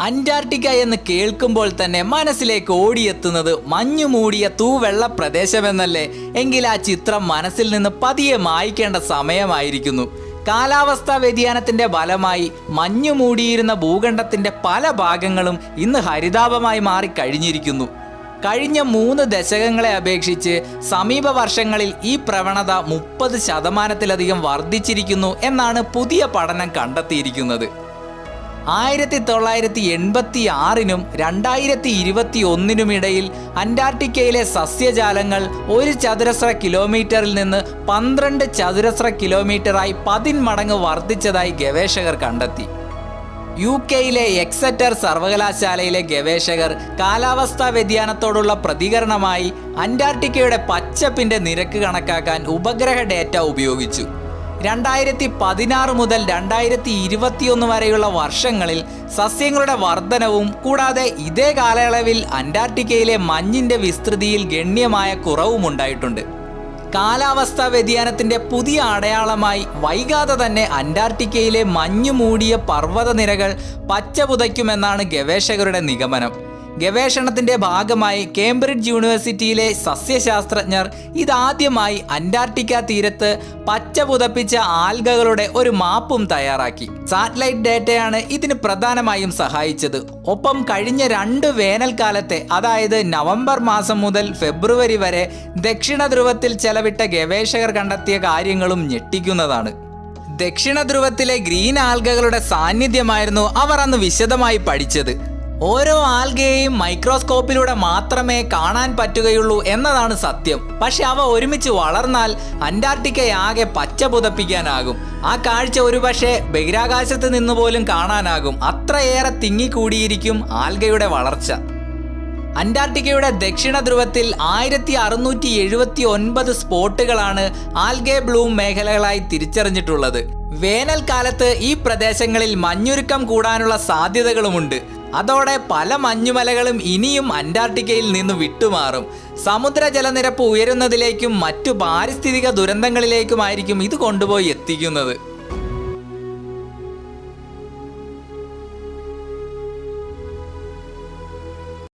Antarctica എന്ന് കേൾക്കുമ്പോൾ തന്നെ മനസ്സിലേക്ക് ഓടിയെത്തുന്നത് മഞ്ഞു മൂടിയ തൂവെള്ള പ്രദേശമെന്നല്ലേ. എങ്കിൽ ആ ചിത്രം മനസ്സിൽ നിന്ന് പതിയെ മായ്ക്കേണ്ട സമയമായിരിക്കുന്നു. കാലാവസ്ഥാ വ്യതിയാനത്തിന്റെ ഫലമായി മഞ്ഞു മൂടിയിരുന്ന ഭൂഖണ്ഡത്തിന്റെ പല ഭാഗങ്ങളും ഇന്ന് ഹരിതാപമായി മാറിക്കഴിഞ്ഞിരിക്കുന്നു. കഴിഞ്ഞ മൂന്ന് ദശകങ്ങളെ അപേക്ഷിച്ച് സമീപ വർഷങ്ങളിൽ ഈ പ്രവണത മുപ്പത് ശതമാനത്തിലധികം വർദ്ധിച്ചിരിക്കുന്നു എന്നാണ് പുതിയ പഠനം കണ്ടെത്തിയിരിക്കുന്നത്. ആയിരത്തി തൊള്ളായിരത്തി എൺപത്തി ആറിനും രണ്ടായിരത്തി ഇരുപത്തി ഒന്നിനും ഇടയിൽ അന്റാർട്ടിക്കയിലെ സസ്യജാലങ്ങൾ ഒരു ചതുരശ്ര കിലോമീറ്ററിൽ നിന്ന് പന്ത്രണ്ട് ചതുരശ്ര കിലോമീറ്ററായി പതിന്മടങ്ങ് വർദ്ധിച്ചതായി ഗവേഷകർ കണ്ടെത്തി. യു കെയിലെ എക്സറ്റർ സർവകലാശാലയിലെ ഗവേഷകർ കാലാവസ്ഥാ വ്യതിയാനത്തോടുള്ള പ്രതികരണമായി അന്റാർട്ടിക്കയുടെ പച്ചപ്പിന്റെ നിരക്ക് കണക്കാക്കാൻ ഉപഗ്രഹ ഡേറ്റ ഉപയോഗിച്ചു. രണ്ടായിരത്തി പതിനാറ് മുതൽ രണ്ടായിരത്തി ഇരുപത്തിയൊന്ന് വരെയുള്ള വർഷങ്ങളിൽ സസ്യങ്ങളുടെ വർധനവും കൂടാതെ ഇതേ കാലയളവിൽ അന്റാർട്ടിക്കയിലെ മഞ്ഞിന്റെ വിസ്തൃതിയിൽ ഗണ്യമായ കുറവും ഉണ്ടായിട്ടുണ്ട്. കാലാവസ്ഥാ വ്യതിയാനത്തിന്റെ പുതിയ അടയാളമായി വൈകാതെ തന്നെ അന്റാർട്ടിക്കയിലെ മഞ്ഞു മൂടിയ പർവതനിരകൾ പച്ച പുതയ്ക്കുമെന്നാണ് ഗവേഷകരുടെ നിഗമനം. ഗവേഷണത്തിന്റെ ഭാഗമായി കേംബ്രിഡ്ജ് യൂണിവേഴ്സിറ്റിയിലെ സസ്യശാസ്ത്രജ്ഞർ ഇതാദ്യമായി അന്റാർട്ടിക്ക തീരത്ത് പച്ച പുതപ്പിച്ച ആൽഗകളുടെ ഒരു മാപ്പും തയ്യാറാക്കി. സാറ്റലൈറ്റ് ഡേറ്റയാണ് ഇതിന് പ്രധാനമായും സഹായിച്ചത്. ഒപ്പം കഴിഞ്ഞ രണ്ട് വേനൽക്കാലത്തെ അതായത് നവംബർ മാസം മുതൽ ഫെബ്രുവരി വരെ ദക്ഷിണ ധ്രുവത്തിൽ ചെലവിട്ട ഗവേഷകർ കണ്ടെത്തിയ കാര്യങ്ങളും ഞെട്ടിക്കുന്നതാണ്. ദക്ഷിണ ധ്രുവത്തിലെ ഗ്രീൻ ആൽഗകളുടെ സാന്നിധ്യമായിരുന്നു അവർ അന്ന് വിശദമായി പഠിച്ചത്. ഓരോ ആൽഗയെയും മൈക്രോസ്കോപ്പിലൂടെ മാത്രമേ കാണാൻ പറ്റുകയുള്ളൂ എന്നതാണ് സത്യം. പക്ഷെ അവ ഒരുമിച്ച് വളർന്നാൽ അന്റാർട്ടിക്കയാകെ പച്ച പുതപ്പിക്കാനാകും. ആ കാഴ്ച ഒരുപക്ഷെ ബഹിരാകാശത്ത് നിന്ന് പോലും കാണാനാകും. അത്രയേറെ തിങ്ങിക്കൂടിയിരിക്കും ആൽഗയുടെ വളർച്ച. അന്റാർട്ടിക്കയുടെ ദക്ഷിണ ധ്രുവത്തിൽ ആയിരത്തി അറുന്നൂറ്റി എഴുപത്തി ഒൻപത് സ്പോട്ടുകളാണ് ആൽഗെ ബ്ലൂം മേഖലകളായി തിരിച്ചറിഞ്ഞിട്ടുള്ളത്. വേനൽക്കാലത്ത് ഈ പ്രദേശങ്ങളിൽ മഞ്ഞുരുക്കം കൂടാനുള്ള സാധ്യതകളുമുണ്ട്. അതോടെ പല മഞ്ഞുമലകളും ഇനിയും അന്റാർട്ടിക്കയിൽ നിന്ന് വിട്ടുമാറും. സമുദ്ര ജലനിരപ്പ് ഉയരുന്നതിലേക്കും മറ്റു പാരിസ്ഥിതിക ദുരന്തങ്ങളിലേക്കുമായിരിക്കും ഇത് കൊണ്ടുപോയി എത്തിക്കുന്നത്.